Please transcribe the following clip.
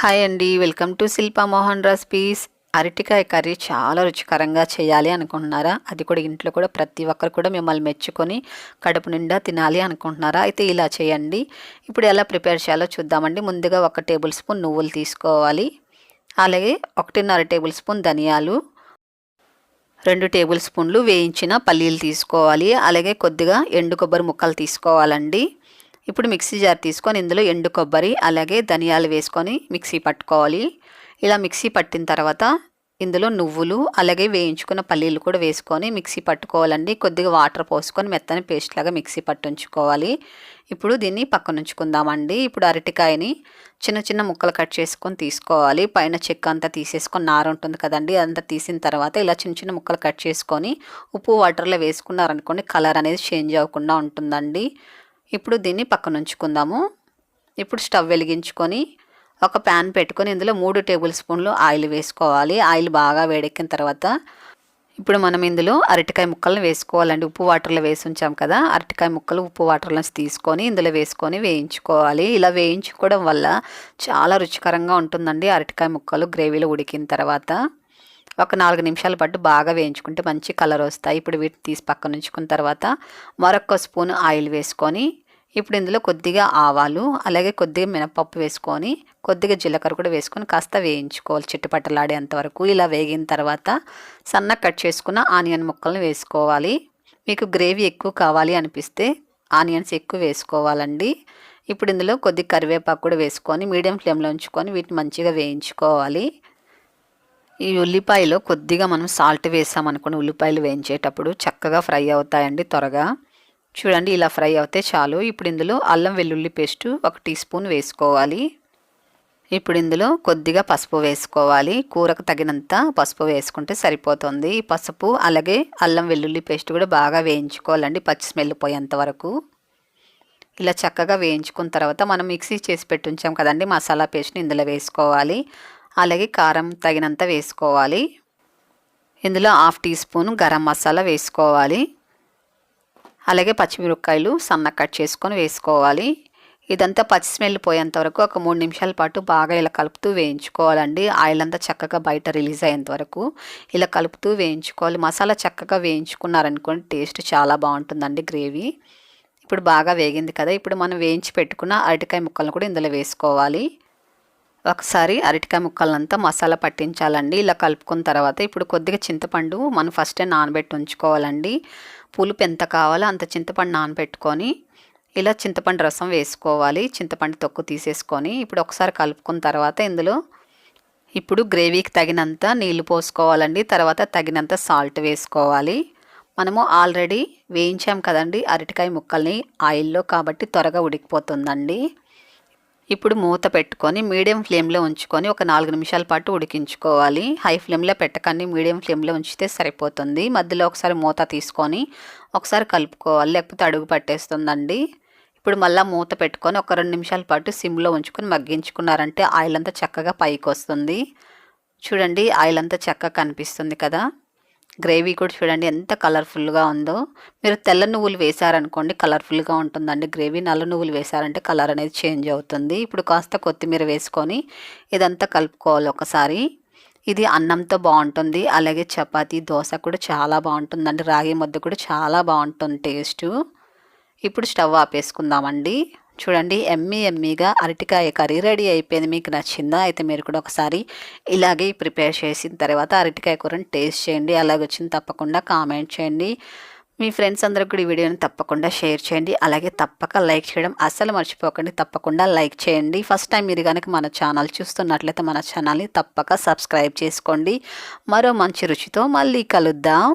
Hi అండి. Welcome to Shilpa Mohan recipes. అరటికాయ curry చాలా రుచికరంగా చేయాలి అనుకుంటున్నారా? అది కూడా ఇంట్లో కూడా ప్రతి ఒక్కరు కూడా మిమ్మల్ని మెచ్చుకొని కడుపు నిండా తినాలి అనుకుంటున్నారా? అయితే ఇలా చేయండి. ఇప్పుడు ఎలా ప్రిపేర్ చేయాలో చూద్దామండి. ముందుగా ఒక టేబుల్ స్పూన్ నువ్వులు తీసుకోవాలి. అలాగే ఒకటిన్నర టేబుల్ స్పూన్ ధనియాలు. రెండు టేబుల్ స్పూన్లు వేయించిన పల్లీలు తీసుకోవాలి. అలాగే కొద్దిగా ఎండు కొబ్బరి ముక్కలు తీసుకోవాలండి. ఇప్పుడు మిక్సీ జార్ తీసుకొని ఇందులో ఎండు కొబ్బరి అలాగే ధనియాలు వేసుకొని మిక్సీ పట్టుకోవాలి. ఇలా మిక్సీ పట్టిన తర్వాత ఇందులో నువ్వులు అలాగే వేయించుకున్న పల్లీలు కూడా వేసుకొని మిక్సీ పట్టుకోవాలండి. కొద్దిగా వాటర్ పోసుకొని మెత్తని పేస్ట్ లాగా మిక్సీ పట్టుంచుకోవాలి. ఇప్పుడు దీన్ని పక్కన ఉంచుకుందామండి ఇప్పుడు అరటికాయని చిన్న చిన్న ముక్కలు కట్ చేసుకొని తీసుకోవాలి. పైన చెక్క అంతా తీసేసుకొని నార ఉంటుంది కదండి అదంతా తీసిన తర్వాత ఇలా చిన్న చిన్న ముక్కలు కట్ చేసుకొని ఉప్పు వాటర్లో వేసుకున్నారనుకోండి కలర్ అనేది చేంజ్ అవ్వకుండా ఉంటుందండి. ఇప్పుడు దీన్ని పక్కన ఉంచుకుందాము ఇప్పుడు స్టవ్ వెలిగించుకొని ఒక ప్యాన్ పెట్టుకొని ఇందులో మూడు టేబుల్ స్పూన్లు ఆయిల్ వేసుకోవాలి. ఆయిల్ బాగా వేడెక్కిన తర్వాత ఇప్పుడు మనం ఇందులో అరటికాయ ముక్కలను వేసుకోవాలండి. ఉప్పు వాటర్లో వేసి ఉంచాం కదా అరటికాయ ముక్కలు ఉప్పు వాటర్లో తీసుకొని ఇందులో వేసుకొని వేయించుకోవాలి. ఇలా వేయించుకోవడం వల్ల చాలా రుచికరంగా ఉంటుందండి అరటికాయ ముక్కలు గ్రేవీలో ఉడికిన తర్వాత. ఒక నాలుగు నిమిషాల పాటు బాగా వేయించుకుంటే మంచి కలర్ వస్తాయి. ఇప్పుడు వీటిని తీసి పక్కన ఉంచుకున్న తర్వాత మరొక స్పూన్ ఆయిల్ వేసుకొని ఇప్పుడు ఇందులో కొద్దిగా ఆవాలు అలాగే కొద్దిగా మినపప్పు వేసుకొని కొద్దిగా జీలకర్ర కూడా వేసుకొని కాస్త వేయించుకోవాలి. చిట్టుపట్టలాడేంత వరకు ఇలా వేగిన తర్వాత సన్న కట్ చేసుకున్న ఆనియన్ ముక్కలను వేసుకోవాలి. మీకు గ్రేవీ ఎక్కువ కావాలి అనిపిస్తే ఆనియన్స్ ఎక్కువ వేసుకోవాలండి. ఇప్పుడు ఇందులో కొద్ది కరివేపాకు కూడా వేసుకొని మీడియం ఫ్లేమ్లో ఉంచుకొని వీటిని మంచిగా వేయించుకోవాలి. ఈ ఉల్లిపాయలో కొద్దిగా మనం సాల్ట్ వేసామనుకోండి ఉల్లిపాయలు వేయించేటప్పుడు చక్కగా ఫ్రై అవుతాయండి త్వరగా. చూడండి ఇలా ఫ్రై అవుతే చాలు. ఇప్పుడు ఇందులో అల్లం వెల్లుల్లి పేస్ట్ ఒక టీ స్పూన్ వేసుకోవాలి. ఇప్పుడు ఇందులో కొద్దిగా పసుపు వేసుకోవాలి. కూరకు తగినంత పసుపు వేసుకుంటే సరిపోతుంది. ఈ పసుపు అలాగే అల్లం వెల్లుల్లి పేస్ట్ కూడా బాగా వేయించుకోవాలండి పచ్చి స్మెల్ పోయేంత వరకు. ఇలా చక్కగా వేయించుకున్న తర్వాత మనం మిక్సీ చేసి పెట్టి ఉంచాం కదండి మసాలా పేస్ట్ని ఇందులో వేసుకోవాలి. అలాగే కారం తగినంత వేసుకోవాలి. ఇందులో half teaspoon garam masala వేసుకోవాలి. అలాగే పచ్చిమిరపకాయలు సన్న కట్ చేసుకొని వేసుకోవాలి. ఇదంతా పచ్చి స్మెల్ పోయేంత వరకు ఒక మూడు నిమిషాల పాటు బాగా ఇలా కలుపుతూ వేయించుకోవాలండి. ఆయిల్ అంతా చక్కగా బయట రిలీజ్ అయ్యేంత వరకు ఇలా కలుపుతూ వేయించుకోవాలి. మసాలా చక్కగా వేయించుకున్నారనుకోండి టేస్ట్ చాలా బాగుంటుందండి గ్రేవీ. ఇప్పుడు బాగా వేగింది కదా ఇప్పుడు మనం వేయించి పెట్టుకున్న అరటికాయ ముక్కలను కూడా ఇందులో వేసుకోవాలి. ఒకసారి అరటికాయ ముక్కలంతా మసాలా పట్టించాలండి. ఇలా కలుపుకున్న తర్వాత ఇప్పుడు కొద్దిగా చింతపండు మనం ఫస్టే నానబెట్టి ఉంచుకోవాలండి. పులుపు ఎంత కావాలో అంత చింతపండు నానబెట్టుకొని ఇలా చింతపండు రసం వేసుకోవాలి. చింతపండు తొక్కు తీసేసుకొని ఇప్పుడు ఒకసారి కలుపుకున్న తర్వాత ఇందులో ఇప్పుడు గ్రేవీకి తగినంత నీళ్ళు పోసుకోవాలండి. తర్వాత తగినంత సాల్ట్ వేసుకోవాలి. మనము ఆల్రెడీ వేయించాం కదండి అరటికాయ ముక్కల్ని ఆయిల్లో కాబట్టి త్వరగా ఉడికిపోతుందండి. ఇప్పుడు మూత పెట్టుకొని మీడియం ఫ్లేమ్లో ఉంచుకొని ఒక నాలుగు నిమిషాల పాటు ఉడికించుకోవాలి. హై ఫ్లేమ్లో పెట్టకండి. మీడియం ఫ్లేమ్లో ఉంచితే సరిపోతుంది. మధ్యలో ఒకసారి మూత తీసుకొని ఒకసారి కలుపుకోవాలి. లేకపోతే అడుగు పట్టేస్తుందండి. ఇప్పుడు మళ్ళీ మూత పెట్టుకొని ఒక రెండు నిమిషాల పాటు సిమ్లో ఉంచుకొని మగ్గించుకున్నారంటే ఆయిల్ అంతా చక్కగా పైకి వస్తుంది చూడండి ఆయిల్ అంతా చక్కగా కనిపిస్తుంది కదా. గ్రేవీ కూడా చూడండి ఎంత కలర్ఫుల్గా ఉందో. మీరు తెల్ల నువ్వులు వేశారనుకోండి కలర్ఫుల్గా ఉంటుందండి గ్రేవీ. నల్ల నువ్వులు వేశారంటే కలర్ అనేది చేంజ్ అవుతుంది. ఇప్పుడు కాస్త కొత్తిమీర వేసుకొని ఇదంతా కలుపుకోవాలి ఒకసారి. ఇది అన్నంతో బాగుంటుంది. అలాగే చపాతీ దోశ కూడా చాలా బాగుంటుందండి. రాగి ముద్ద కూడా చాలా బాగుంటుంది టేస్ట్. ఇప్పుడు స్టవ్ ఆపేసుకుందామండి. చూడండి ఎమ్మీ ఎమ్మీగా అరటికాయ కర్రీ రెడీ అయిపోయింది. మీకు నచ్చిందా అయితే మీరు కూడా ఒకసారి ఇలాగే ప్రిపేర్ చేసిన తర్వాత అరటికాయ కూరని టేస్ట్ చేయండి. అలాగే వచ్చింది తప్పకుండా కామెంట్ చేయండి. మీ ఫ్రెండ్స్ అందరూ కూడా ఈ వీడియోని తప్పకుండా షేర్ చేయండి. అలాగే తప్పక లైక్ చేయడం అస్సలు మర్చిపోకండి. తప్పకుండా లైక్ చేయండి. ఫస్ట్ టైం మీరు కనుక మన ఛానల్ చూస్తున్నట్లయితే మన ఛానల్ని తప్పక సబ్స్క్రైబ్ చేసుకోండి. మరో మంచి రుచితో మళ్ళీ కలుద్దాం.